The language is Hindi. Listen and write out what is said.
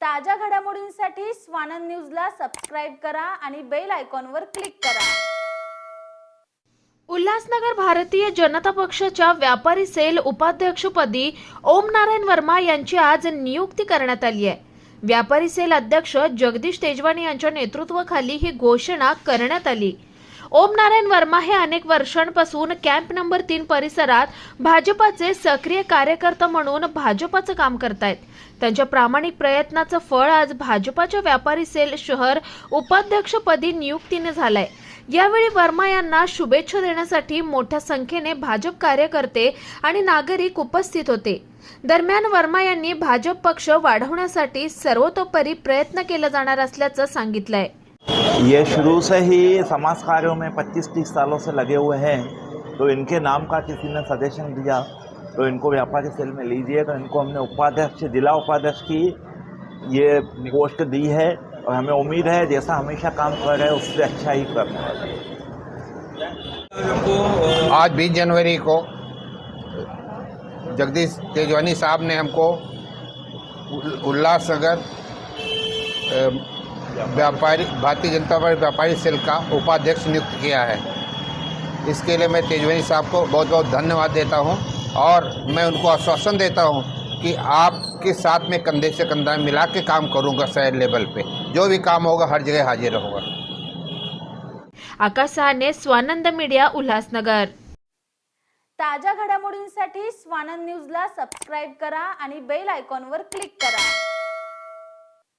ताज्या घडामोडींसाठी स्वानंद न्यूजला सबस्क्राईब करा आणि बेल आयकॉनवर क्लिक करा. उल्हासनगर भारतीय जनता पक्षाच्या व्यापारी सेल उपाध्यक्षपदी ओम नारायण वर्मा यांची आज नियुक्ती करण्यात आली आहे. व्यापारी सेल अध्यक्ष जगदीश तेजवानी यांच्या नेतृत्वाखाली ही घोषणा करण्यात आली. ओम नारायण वर्मा हे अनेक वर्षांपासून कॅम्प नंबर तीन परिसरात भाजपाचे सक्रिय कार्यकर्ता म्हणून भाजपाचं काम करतायत. त्यांच्या प्रामाणिक प्रयत्नाचं फळ आज भाजपाच्या व्यापारी सेल शहर उपाध्यक्षपदी नियुक्तीने झालंय. यावेळी वर्मा यांना शुभेच्छा देण्यासाठी मोठ्या संख्येने भाजप कार्यकर्ते आणि नागरिक उपस्थित होते. दरम्यान वर्मा यांनी भाजप पक्ष वाढवण्यासाठी सर्वतोपरी प्रयत्न केला जाणार असल्याचं सांगितलंय. ये शुरू से ही समाज कार्यों में 25-30 सालों से लगे हुए हैं तो इनके नाम का किसी ने सजेशन दिया तो इनको व्यापारी सेल में लीजिए तो इनको हमने उपाध्यक्ष, जिला उपाध्यक्ष की ये पोस्ट दी है और हमें उम्मीद है, जैसा हमेशा काम कर रहे हैं, उससे अच्छा ही कर रहे हैं। आज 20 जनवरी को जगदीश तेजवानी साहब ने हमको उल- उल्लासनगर व्यापारी भारतीय जनता पार्टी व्यापारी सेल का उपाध्यक्ष नियुक्त किया है। इसके लिए मैं तेजवानी साहब को बहुत बहुत धन्यवाद देता हूँ और मैं उनको आश्वासन देता हूँ कि आपके साथ में कंधे से कंधा मिला के काम करूँगा शहर लेवल पे। जो भी काम होगा हर जगह हाजिर रहूँगा आकाश सहाने स्वानंद मीडिया उल्हासनगर। ताज्या घडामोडींसाठी स्वानंद न्यूजला सबस्क्राईब करा आणि बेल आयकॉनवर क्लिक करा.